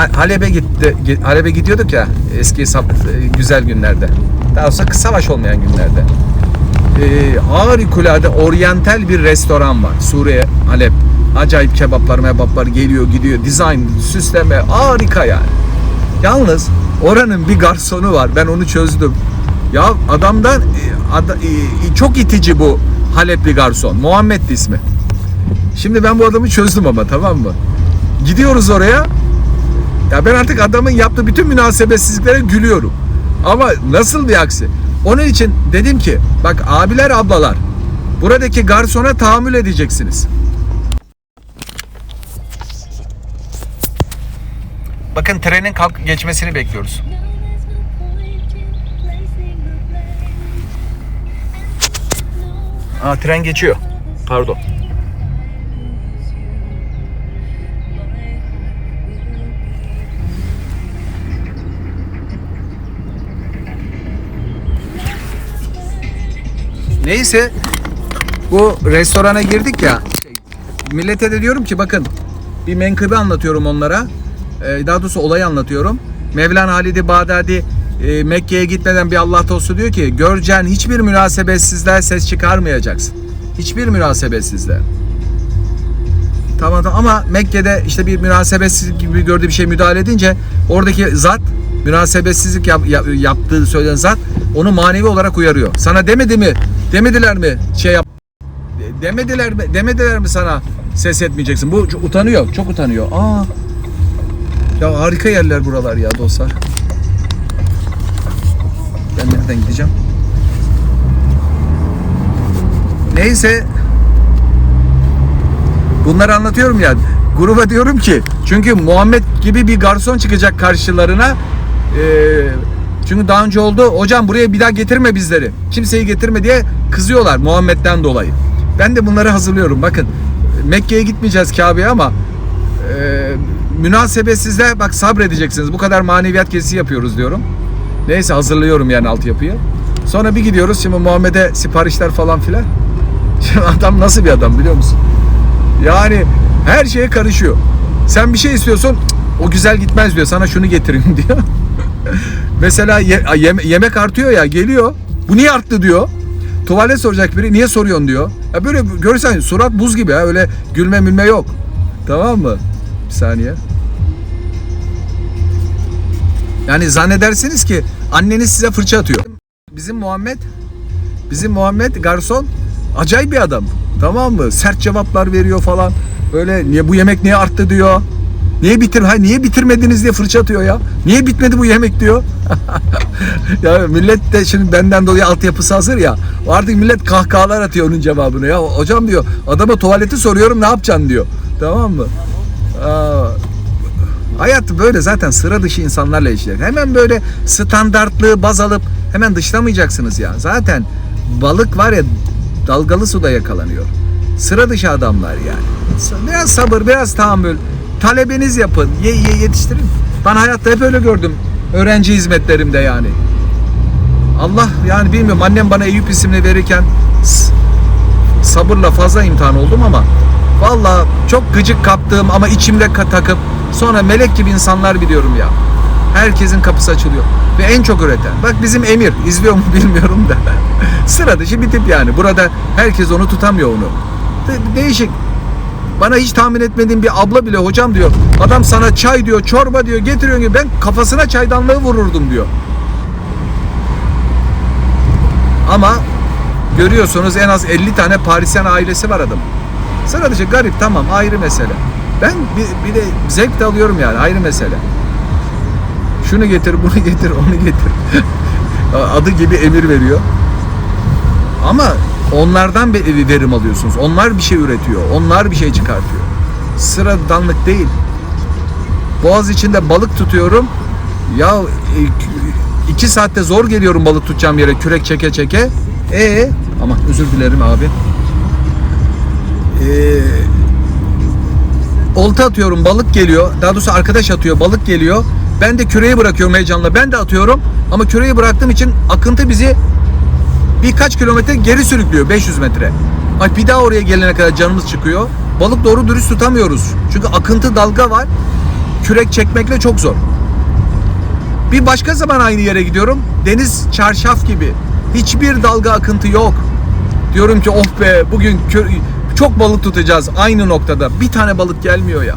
Ha- Halep'e gitti. gi- Halep'e gidiyorduk ya eski sap- e, güzel günlerde. Daha doğrusu savaş olmayan günlerde. Ee, harikulade oryantal bir restoran var. Suriye, Halep. Acayip kebaplar, mebaplar geliyor gidiyor. Dizayn, süsleme harika yani. Yalnız oranın bir garsonu var. Ben onu çözdüm. Ya adamdan e, ada- e, çok itici bu Halepli garson. Muhammed ismi. Şimdi ben bu adamı çözdüm ama tamam mı? Gidiyoruz oraya. Ya ben artık adamın yaptığı bütün münasebetsizliklere gülüyorum. Ama nasıl bir aksi? Onun için dedim ki bak abiler ablalar buradaki garsona tahammül edeceksiniz. Bakın trenin kalk geçmesini bekliyoruz. Aa tren geçiyor. Pardon. Neyse bu restorana girdik ya. Millete de diyorum ki bakın bir menkıbe anlatıyorum onlara. Ee, daha doğrusu olayı anlatıyorum. Mevlana Halid-i Bağdadi e, Mekke'ye gitmeden bir Allah dostu diyor ki göreceğin hiçbir münasebetsizliğe ses çıkarmayacaksın. Hiçbir münasebetsizliğe. Tamam ama Mekke'de işte bir münasebetsiz gibi gördüğü bir şey müdahale edince oradaki zat münasebetsizlik yap- yap- yaptığı söylenen zat onu manevi olarak uyarıyor. Sana demedi mi? Demediler mi? Şey yap demediler mi? Demediler mi sana ses etmeyeceksin? Bu çok utanıyor. Çok utanıyor. Aa. Ya harika yerler buralar ya dostlar. Ben nereden gideceğim? Neyse Bunları anlatıyorum ya. Gruba diyorum ki çünkü Muhammed gibi bir garson çıkacak karşılarına. Ee, çünkü daha önce oldu. Hocam buraya bir daha getirme bizleri. Kimseyi getirme diye kızıyorlar Muhammed'den dolayı. Ben de bunları hazırlıyorum. Bakın Mekke'ye gitmeyeceğiz Kabe'ye ama e, münasebetsizle bak sabredeceksiniz. Bu kadar maneviyat gezisi yapıyoruz diyorum. Neyse hazırlıyorum yani altyapıyı. Sonra bir gidiyoruz. Şimdi Muhammed'e siparişler falan filan. Şimdi adam nasıl bir adam biliyor musun? Yani her şeye karışıyor. Sen bir şey istiyorsun, "Cık, o güzel gitmez diyor. Sana şunu getireyim diyor. Mesela ye- yeme- yemek artıyor ya geliyor. Bu niye arttı diyor. Tuvalet soracak biri niye soruyorsun diyor. Ya böyle görürsen surat buz gibi ha öyle gülme mülme yok. Tamam mı? Bir saniye. Yani zannedersiniz ki anneniz size fırça atıyor. Bizim Muhammed Bizim Muhammed garson acayip bir adam. Tamam mı? Sert cevaplar veriyor falan. Böyle niye bu yemek niye arttı diyor. Niye bitir ha niye bitirmediniz diye fırça atıyor ya. Niye bitmedi bu yemek diyor. ya millet de şimdi benden dolayı altyapısı hazır ya. Artık millet kahkahalar atıyor onun cevabını ya. Hocam diyor adama tuvaleti soruyorum ne yapacaksın diyor. Tamam mı? Aa, Hayat böyle zaten sıra dışı insanlarla yaşayacak. Hemen böyle standartlığı baz alıp hemen dışlamayacaksınız ya. Zaten balık var ya dalgalı suda yakalanıyor. Sıra dışı adamlar yani. Biraz sabır, biraz tahammül. Talebeniz yapın, ye, ye yetiştirin. Ben hayatta hep öyle gördüm. Öğrenci hizmetlerimde yani. Allah yani bilmiyorum annem bana Eyüp isimli verirken sabırla fazla imtihan oldum ama valla çok gıcık kaptığım ama içimde takıp sonra melek gibi insanlar biliyorum ya. Herkesin kapısı açılıyor. Ve en çok üreten. Bak bizim Emir izliyor mu bilmiyorum da. Sıra dışı bir tip yani. Burada herkes onu tutamıyor onu. De- değişik. Bana hiç tahmin etmediğim bir abla bile hocam diyor. Adam sana çay diyor, çorba diyor getiriyor gibi ben kafasına çaydanlığı vururdum diyor. Ama görüyorsunuz en az 50 tane Parisyen ailesi var adam. Dışı garip tamam ayrı mesele. Ben bir, bir de zevk de alıyorum yani ayrı mesele. Şunu getir, bunu getir, onu getir. Adı gibi emir veriyor. Ama onlardan bir verim alıyorsunuz. Onlar bir şey üretiyor. Onlar bir şey çıkartıyor. Sıradanlık değil. Boğaz içinde balık tutuyorum. Ya e, iki saatte zor geliyorum balık tutacağım yere kürek çeke çeke. E ama özür dilerim abi. Eee olta atıyorum balık geliyor. Daha doğrusu arkadaş atıyor balık geliyor. Ben de küreği bırakıyorum heyecanla. Ben de atıyorum. Ama küreği bıraktığım için akıntı bizi birkaç kilometre geri sürüklüyor. 500 metre. Ay bir daha oraya gelene kadar canımız çıkıyor. Balık doğru dürüst tutamıyoruz. Çünkü akıntı dalga var. kürek çekmekle çok zor. Bir başka zaman aynı yere gidiyorum. Deniz çarşaf gibi. Hiçbir dalga akıntı yok. Diyorum ki oh be bugün çok balık tutacağız aynı noktada. Bir tane balık gelmiyor ya.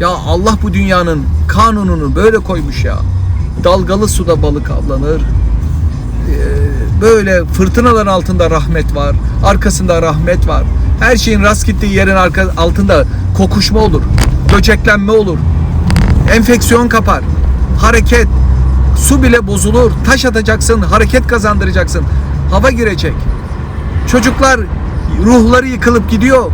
Ya Allah bu dünyanın kanununu böyle koymuş ya. Dalgalı suda balık avlanır. Ee, böyle fırtınaların altında rahmet var. Arkasında rahmet var. Her şeyin rast gittiği yerin arka, altında kokuşma olur. Böceklenme olur. Enfeksiyon kapar. Hareket. Su bile bozulur. Taş atacaksın. Hareket kazandıracaksın. Hava girecek. Çocuklar ruhları yıkılıp gidiyor.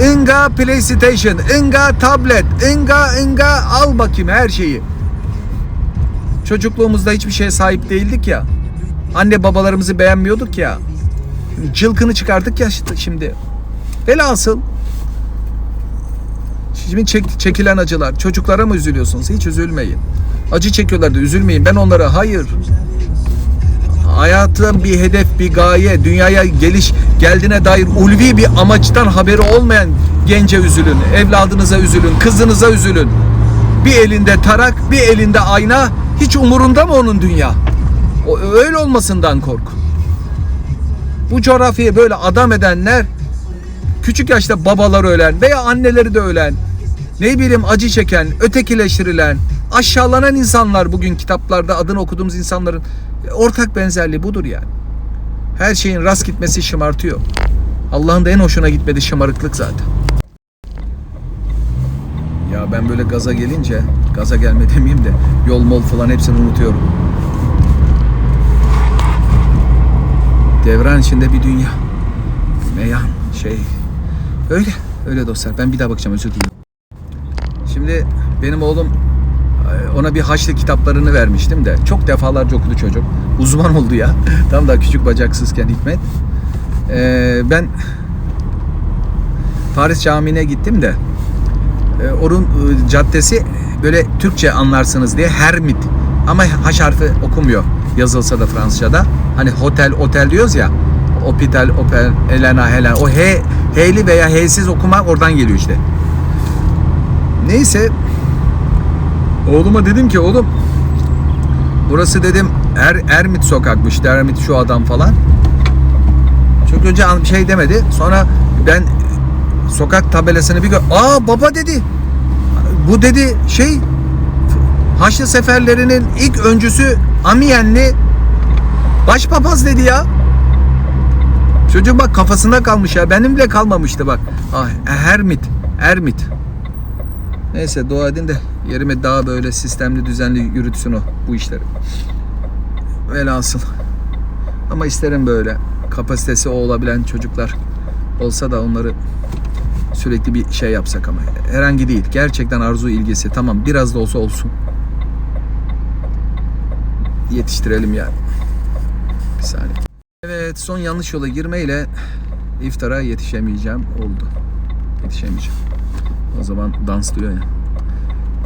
Inga PlayStation, Inga tablet, Inga Inga al bakayım her şeyi. Çocukluğumuzda hiçbir şeye sahip değildik ya. Anne babalarımızı beğenmiyorduk ya. Cılkını çıkardık ya şimdi. Velhasıl Şimdi çek, çekilen acılar. Çocuklara mı üzülüyorsunuz? Hiç üzülmeyin. Acı çekiyorlar da üzülmeyin. Ben onlara hayır. Hayatın bir hedef, bir gaye, dünyaya geliş geldiğine dair ulvi bir amaçtan haberi olmayan gence üzülün. Evladınıza üzülün, kızınıza üzülün. Bir elinde tarak, bir elinde ayna. Hiç umurunda mı onun dünya? O, öyle olmasından kork. Bu coğrafyayı böyle adam edenler küçük yaşta babalar ölen veya anneleri de ölen, ne bileyim acı çeken, ötekileştirilen, aşağılanan insanlar bugün kitaplarda adını okuduğumuz insanların ortak benzerliği budur yani. Her şeyin rast gitmesi şımartıyor. Allah'ın da en hoşuna gitmedi şımarıklık zaten. Ya ben böyle gaza gelince, gaza gelme demeyeyim de yol mol falan hepsini unutuyorum. Devran içinde bir dünya. Meyan şey. Öyle. Öyle dostlar. Ben bir daha bakacağım özür dilerim. Şimdi benim oğlum e, ona bir Haçlı kitaplarını vermiştim de çok defalarca okudu çocuk. Uzman oldu ya. Tam da küçük bacaksızken Hikmet. Ee, ben Paris Camii'ne gittim de e, onun e, caddesi böyle Türkçe anlarsınız diye Hermit ama H harfi okumuyor yazılsa da Fransızca'da. Hani hotel otel diyoruz ya. Hospital, opel, Elena, Helen. O H, H'li veya H'siz okumak oradan geliyor işte. Neyse. Oğluma dedim ki oğlum burası dedim Er, Ermit sokakmış. Ermit şu adam falan. Çok önce bir şey demedi. Sonra ben sokak tabelasını bir gör. Aa baba dedi. Bu dedi şey Haçlı seferlerinin ilk öncüsü Amiyenli başpapaz dedi ya. Çocuk bak kafasında kalmış ya. Benim bile kalmamıştı bak. Ah, Hermit. Ermit. Neyse dua edin de yerime daha böyle sistemli düzenli yürütsün o bu işleri. Velhasıl. Ama isterim böyle kapasitesi o olabilen çocuklar olsa da onları sürekli bir şey yapsak ama herhangi değil. Gerçekten arzu ilgisi tamam biraz da olsa olsun. Yetiştirelim yani. Bir saniye. Evet son yanlış yola girmeyle iftara yetişemeyeceğim oldu. Yetişemeyeceğim. O zaman dans diyor ya.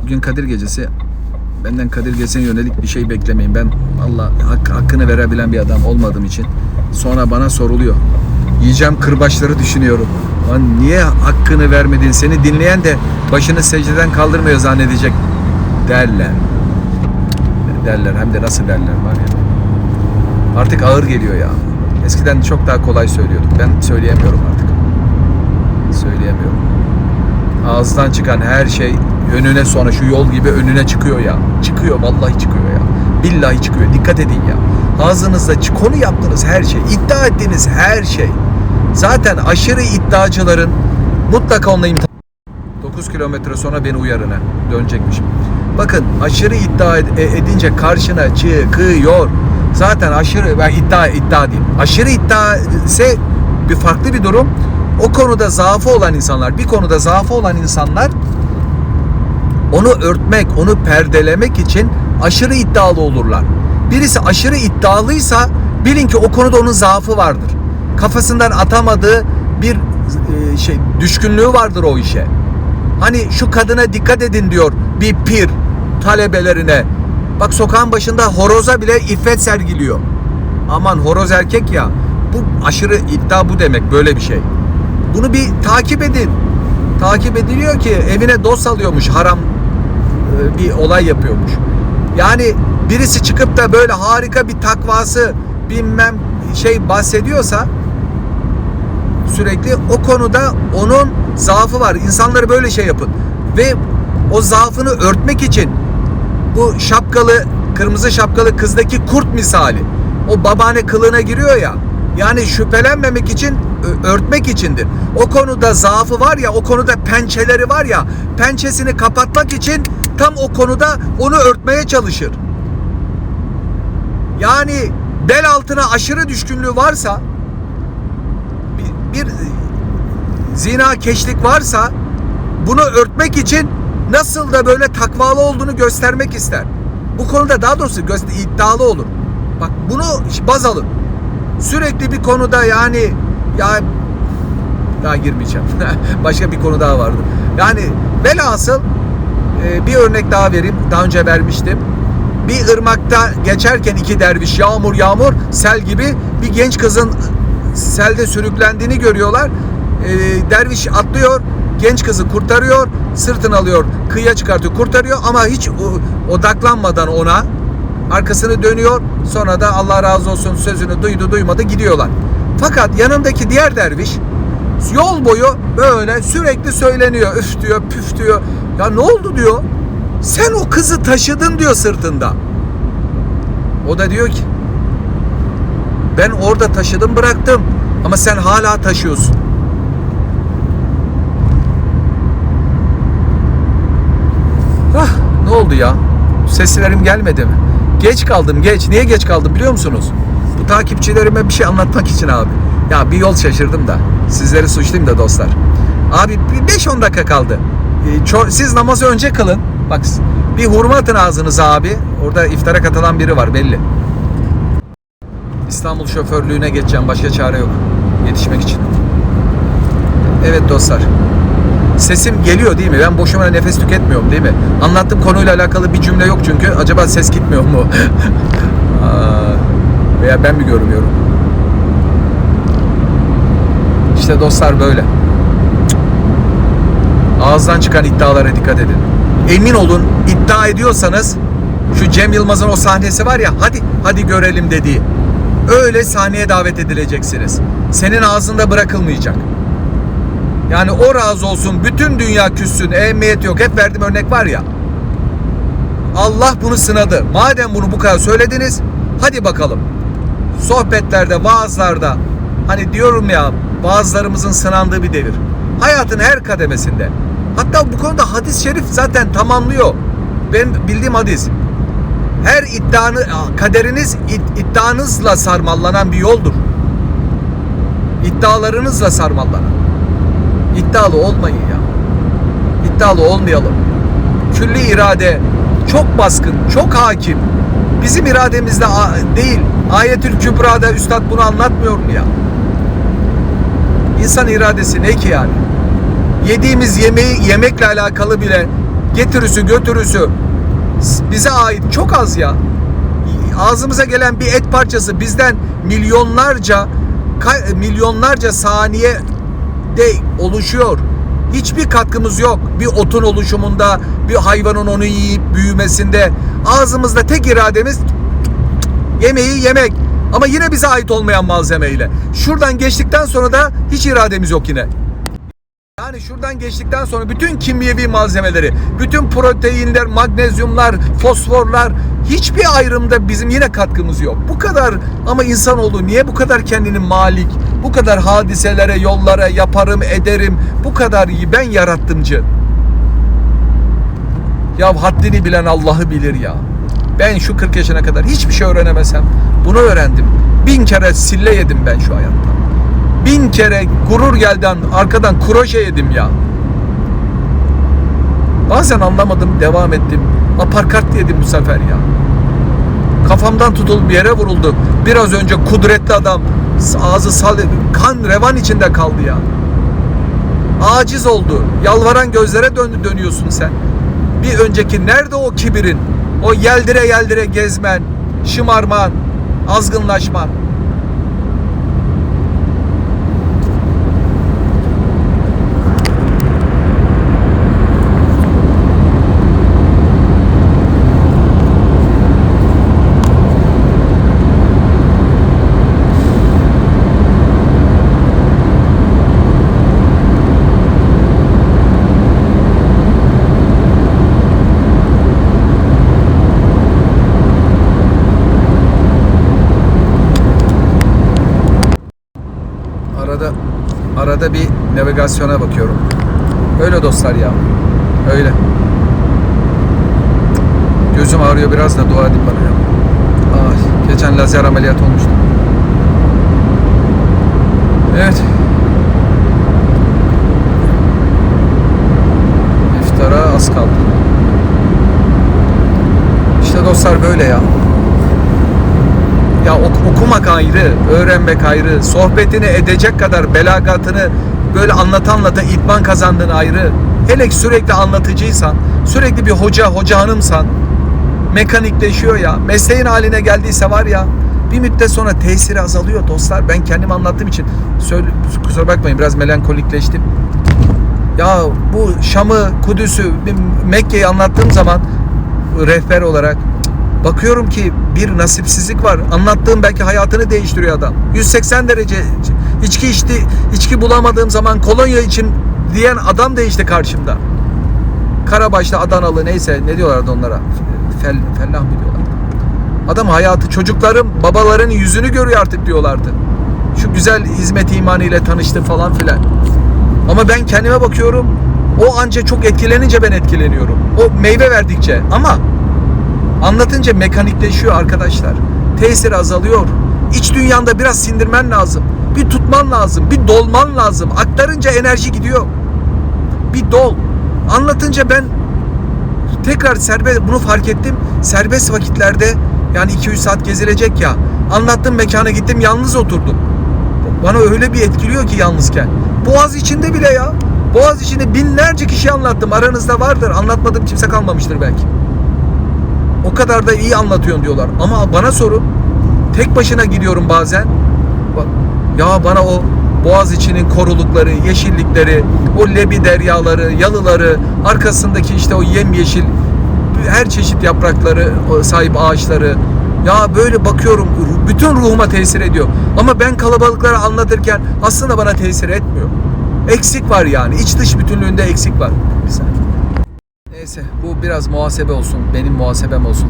Bugün Kadir Gecesi. Benden Kadir Gecesi'ne yönelik bir şey beklemeyin. Ben Allah hak, hakkını verebilen bir adam olmadığım için sonra bana soruluyor. Yiyeceğim kırbaçları düşünüyorum. Lan niye hakkını vermedin? Seni dinleyen de başını secdeden kaldırmıyor zannedecek derler. Derler hem de nasıl derler var ya. Artık ağır geliyor ya. Eskiden çok daha kolay söylüyorduk. Ben söyleyemiyorum artık. Söyleyemiyorum. Ağızdan çıkan her şey önüne sonra şu yol gibi önüne çıkıyor ya. Çıkıyor vallahi çıkıyor ya. Billahi çıkıyor. Dikkat edin ya. Ağzınızda konu yaptığınız her şey, iddia ettiğiniz her şey. Zaten aşırı iddiacıların mutlaka onunla imtihan 9 kilometre sonra beni uyarın ha. Dönecekmişim. Bakın aşırı iddia e- edince karşına çıkıyor. Zaten aşırı ben iddia iddia diyeyim. Aşırı iddia ise bir farklı bir durum. O konuda zaafı olan insanlar, bir konuda zaafı olan insanlar onu örtmek, onu perdelemek için aşırı iddialı olurlar. Birisi aşırı iddialıysa bilin ki o konuda onun zaafı vardır. Kafasından atamadığı bir e, şey düşkünlüğü vardır o işe. Hani şu kadına dikkat edin diyor bir pir talebelerine. Bak sokağın başında horoza bile iffet sergiliyor. Aman horoz erkek ya. Bu aşırı iddia bu demek böyle bir şey. Bunu bir takip edin. Takip ediliyor ki evine dost alıyormuş haram e, bir olay yapıyormuş. Yani birisi çıkıp da böyle harika bir takvası bilmem şey bahsediyorsa sürekli o konuda onun zaafı var. İnsanları böyle şey yapın. Ve o zaafını örtmek için bu şapkalı, kırmızı şapkalı kızdaki kurt misali. O babaanne kılığına giriyor ya. Yani şüphelenmemek için, örtmek içindir. O konuda zaafı var ya, o konuda pençeleri var ya, pençesini kapatmak için tam o konuda onu örtmeye çalışır. Yani bel altına aşırı düşkünlüğü varsa bir, bir zina keşlik varsa bunu örtmek için nasıl da böyle takvalı olduğunu göstermek ister. Bu konuda daha doğrusu iddialı olur. Bak bunu baz alın. Sürekli bir konuda yani ya daha girmeyeceğim. Başka bir konu daha vardı. Yani velhasıl e, bir örnek daha vereyim. Daha önce vermiştim. Bir ırmakta geçerken iki derviş yağmur yağmur sel gibi bir genç kızın selde sürüklendiğini görüyorlar. E, derviş atlıyor, genç kızı kurtarıyor, sırtını alıyor, kıyıya çıkartıyor, kurtarıyor ama hiç odaklanmadan ona arkasını dönüyor. Sonra da Allah razı olsun sözünü duydu duymadı gidiyorlar. Fakat yanındaki diğer derviş yol boyu böyle sürekli söyleniyor. Üf diyor, püf diyor. Ya ne oldu diyor. Sen o kızı taşıdın diyor sırtında. O da diyor ki ben orada taşıdım bıraktım ama sen hala taşıyorsun. Ah ne oldu ya? Seslerim gelmedi mi? Geç kaldım geç. Niye geç kaldım biliyor musunuz? Bu takipçilerime bir şey anlatmak için abi. Ya bir yol şaşırdım da. Sizleri suçlayayım da dostlar. Abi bir 5-10 dakika kaldı. Ee, Siz namazı önce kılın. Bak bir hurma atın ağzınıza abi. Orada iftara katılan biri var belli. İstanbul şoförlüğüne geçeceğim. Başka çare yok. Yetişmek için. Evet dostlar. Sesim geliyor değil mi? Ben boşuna nefes tüketmiyorum değil mi? Anlattığım konuyla alakalı bir cümle yok çünkü. Acaba ses gitmiyor mu? Veya ben mi görmüyorum? İşte dostlar böyle. Ağızdan çıkan iddialara dikkat edin. Emin olun iddia ediyorsanız şu Cem Yılmaz'ın o sahnesi var ya hadi hadi görelim dediği. Öyle sahneye davet edileceksiniz. Senin ağzında bırakılmayacak. Yani o razı olsun bütün dünya küssün ehemmiyet yok. Hep verdiğim örnek var ya. Allah bunu sınadı. Madem bunu bu kadar söylediniz hadi bakalım. Sohbetlerde vaazlarda hani diyorum ya vaazlarımızın sınandığı bir devir. Hayatın her kademesinde. Hatta bu konuda hadis-i şerif zaten tamamlıyor. Benim bildiğim hadis. Her iddianı kaderiniz id- iddianızla sarmallanan bir yoldur. İddialarınızla sarmallanan İddialı olmayın ya. İddialı olmayalım. Külli irade çok baskın, çok hakim. Bizim irademizde değil. Ayetül Kübra'da üstad bunu anlatmıyor mu ya? İnsan iradesi ne ki yani? Yediğimiz yemeği yemekle alakalı bile getirüsü götürüsü bize ait çok az ya. Ağzımıza gelen bir et parçası bizden milyonlarca milyonlarca saniye de oluşuyor. Hiçbir katkımız yok. Bir otun oluşumunda, bir hayvanın onu yiyip büyümesinde. Ağzımızda tek irademiz yemeği yemek. Ama yine bize ait olmayan malzemeyle. Şuradan geçtikten sonra da hiç irademiz yok yine. Yani şuradan geçtikten sonra bütün kimyevi malzemeleri, bütün proteinler, magnezyumlar, fosforlar hiçbir ayrımda bizim yine katkımız yok. Bu kadar ama insanoğlu niye bu kadar kendini malik, bu kadar hadiselere, yollara yaparım, ederim, bu kadar iyi ben yarattımcı. Ya haddini bilen Allah'ı bilir ya. Ben şu 40 yaşına kadar hiçbir şey öğrenemesem bunu öğrendim. Bin kere sille yedim ben şu hayatta. Bin kere gurur geldi arkadan kroşe yedim ya. Bazen anlamadım devam ettim. Aparkat yedim bu sefer ya. Kafamdan tutulup bir yere vuruldu. Biraz önce kudretli adam ağzı sal kan revan içinde kaldı ya. Aciz oldu. Yalvaran gözlere dön dönüyorsun sen. Bir önceki nerede o kibirin? O yeldire yeldire gezmen, şımarman, azgınlaşman. Arada bir navigasyona bakıyorum. Öyle dostlar ya. Öyle. Gözüm ağrıyor biraz da dua edin bana ya. Ah, geçen lazer ameliyat olmuştu. Evet. İftara az kaldı. İşte dostlar böyle ya. Ya ok- okumak ayrı, öğrenmek ayrı, sohbetini edecek kadar belagatını böyle anlata anlata itman kazandığın ayrı. Hele sürekli anlatıcıysan, sürekli bir hoca, hoca hanımsan, mekanikleşiyor ya. Mesleğin haline geldiyse var ya, bir müddet sonra tesiri azalıyor dostlar. Ben kendim anlattığım için, söyle, kusura bakmayın biraz melankolikleştim. Ya bu Şam'ı, Kudüs'ü, Mekke'yi anlattığım zaman rehber olarak bakıyorum ki bir nasipsizlik var. Anlattığım belki hayatını değiştiriyor adam. 180 derece içki içti, içki bulamadığım zaman kolonya için diyen adam değişti karşımda. Karabaşlı Adanalı neyse ne diyorlardı onlara? Fel, fellah mı diyorlar? Adam hayatı çocuklarım babaların yüzünü görüyor artık diyorlardı. Şu güzel hizmet imanı ile tanıştı falan filan. Ama ben kendime bakıyorum. O anca çok etkilenince ben etkileniyorum. O meyve verdikçe ama anlatınca mekanikleşiyor arkadaşlar. Tesir azalıyor. İç dünyanda biraz sindirmen lazım. Bir tutman lazım. Bir dolman lazım. Aktarınca enerji gidiyor. Bir dol. Anlatınca ben tekrar serbest bunu fark ettim. Serbest vakitlerde yani 200 saat gezilecek ya. Anlattığım mekana gittim yalnız oturdum. Bana öyle bir etkiliyor ki yalnızken. Boğaz içinde bile ya. Boğaz içinde binlerce kişi anlattım. Aranızda vardır. Anlatmadığım kimse kalmamıştır belki. O kadar da iyi anlatıyorsun diyorlar. Ama bana sorun. Tek başına gidiyorum bazen. Bak, Ya bana o Boğaz içinin korulukları, yeşillikleri, o lebi deryaları, yalıları, arkasındaki işte o yemyeşil her çeşit yaprakları sahip ağaçları. Ya böyle bakıyorum bütün ruhuma tesir ediyor. Ama ben kalabalıklara anlatırken aslında bana tesir etmiyor. Eksik var yani. İç dış bütünlüğünde eksik var. Bir. Neyse bu biraz muhasebe olsun. Benim muhasebem olsun.